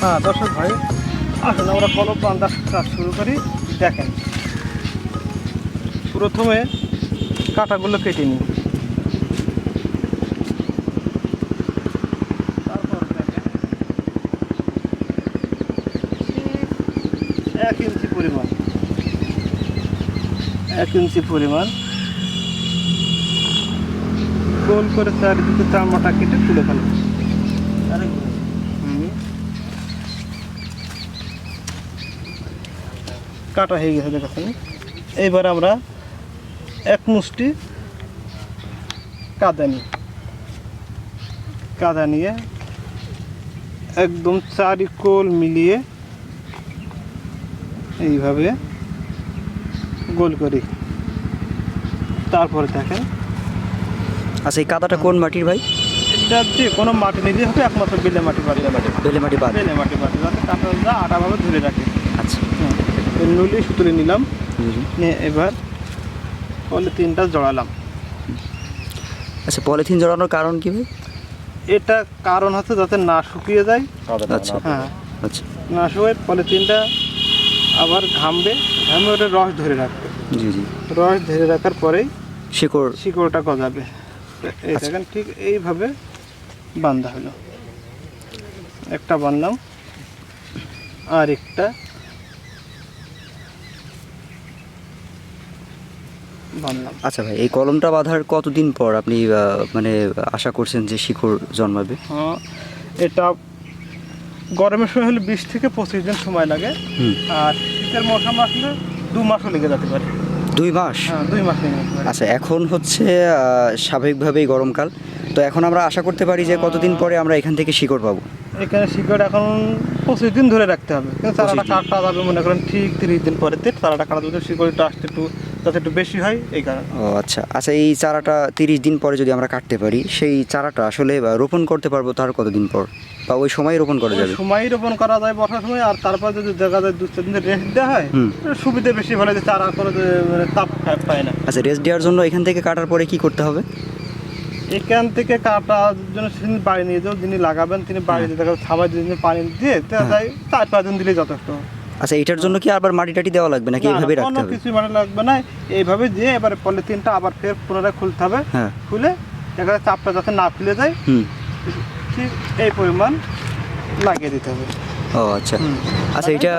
হ্যাঁ দর্শক ভাই, আসলে আমরা কলম বান্ধার কাজ শুরু করি। দেখেন, প্রথমে কাঁটাগুলো কেটে নিই। এক ইঞ্চি পরিমাণ, এক ইঞ্চি পরিমাণ গোল করে চারিদিকে চামড়াটা কেটে তুলে ফেলব। হুম। কাটা হয়ে গেছে দেখাচ্ছেন এইবার আমরা এক মুষ্টি কাদা নিই কাদা নিয়ে একদম চারিকোল মিলিয়ে এইভাবে গোল করি। তারপরে দেখেন। আচ্ছা এই কাদাটা কোন মাটির ভাই? এটা যে কোনো মাটি নিলে হবে একমাত্র বেলে মাটি বাড়ি। বেলে মাটি বাদ। বেলে মাটি বাড়ি। যাতে কাঁচা আটাভাবে ধরে রাখে। আচ্ছা। নলি সুতুলে নিলাম। নিয়ে এবার পলিথিনটা জড়ালাম। আচ্ছা পলিথিন জড়ানোর কারণ কি ভাই? এটা কারণ হচ্ছে যাতে না শুকিয়ে যায়। আচ্ছা। হ্যাঁ। আচ্ছা। না শুকিয়ে পলিথিনটা আবার ঘামবে। ঘামে ওটা রস ধরে রাখবে। জি জি। রস ধরে রাখার পরেই শিকড়। শিকড়টা গজাবে। এই আচ্ছা। দেখেন ঠিক এইভাবে বান্ধা হলো। একটা বানলাম। আর একটা বানলাম আচ্ছা ভাই এই কলমটা বাঁধার কতদিন পর আপনি মানে আশা করছেন যে শিকড় জন্মাবে? হ্যাঁ এটা গরমের সময় হলে বিশ থেকে পঁচিশ দিন সময় লাগে। আর শীতের মৌসুম আসলে দু মাসও লেগে যেতে পারে। দুই মাস? হ্যাঁ দুই মাস আচ্ছা এখন হচ্ছে স্বাভাবিকভাবেই গরমকাল। তো এখন আমরা আশা করতে পারি যে কতদিন পরে আমরা এখান থেকে শিকড় পাবো? এখানে শিকড় এখন পঁচিশ দিন ধরে রাখতে হবে। কিন্তু চারাটা কাটা যাবে মনে করেন ঠিক তিরিশ দিন পরে। চারাটা কাটা যাবে শিকড়টা আসতে একটু যাতে একটু বেশি হয় এই কারণে। ও আচ্ছা। আচ্ছা এই চারাটা তিরিশ দিন পরে যদি আমরা কাটতে পারি সেই চারাটা আসলে আহ, রোপণ করতে পারব তার কতদিন পর? বা ওই সময় রোপণ করা যাবে? সময় রোপণ করা যায় বর্ষার সময় আর তারপর যদি দেখা যায় দু চার দিন রেস্ট দেওয়া হয় সুবিধা বেশি ভালো যে চারা করে মানে তাপ পায় না। আচ্ছা রেস্ট দেওয়ার জন্য এখান থেকে কাটার পরে কি করতে হবে? এখান থেকে কাটার জন্য তিনি বাড়ি নিয়ে যাও যিনি লাগাবেন তিনি বাড়িতে দেখা যায় ছাবাই দিন পানি দিয়ে দেখা হ্যাঁ। চার পাঁচ দিন দিলে যথেষ্ট। আচ্ছা এটার জন্য কি আবার মাটি টাটি দেওয়া লাগবে নাকি এইভাবে রাখতে হবে? কিছু মানে লাগবে না। এইভাবে দিয়ে এবারে পলিথিনটা আবার ফের পুনরায় খুলতে হবে। হ্যাঁ। খুলে দেখা যায় চাপটা যাতে না খুলে যায় হুম। ঠিক এই পরিমাণ লাগিয়ে দিতে হবে। ও আচ্ছা। আচ্ছা এটা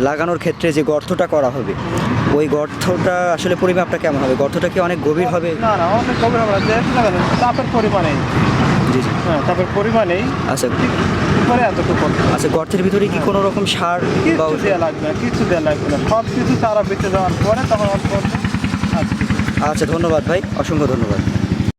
লাগানোর ক্ষেত্রে যে গর্তটা করা হবে ওই গর্তটা আসলে পরিমাপটা কেমন হবে? গর্তটা কি অনেক গভীর হবে? না না অনেক গভীর হবে চাপের পরিমাণেই জি জি হ্যাঁ চাপের পরিমাণেই আচ্ছা। উপরে এতটুকু। আচ্ছা গর্তের ভিতরে কি কোনো রকম সার বা ওষুধ- দেওয়া লাগবে না কিছু দেওয়া লাগবে না। সব কিছু তারা বেঁচে যাওয়ার পরে তখন অল্প আচ্ছা আচ্ছা ধন্যবাদ ভাই অসংখ্য ধন্যবাদ।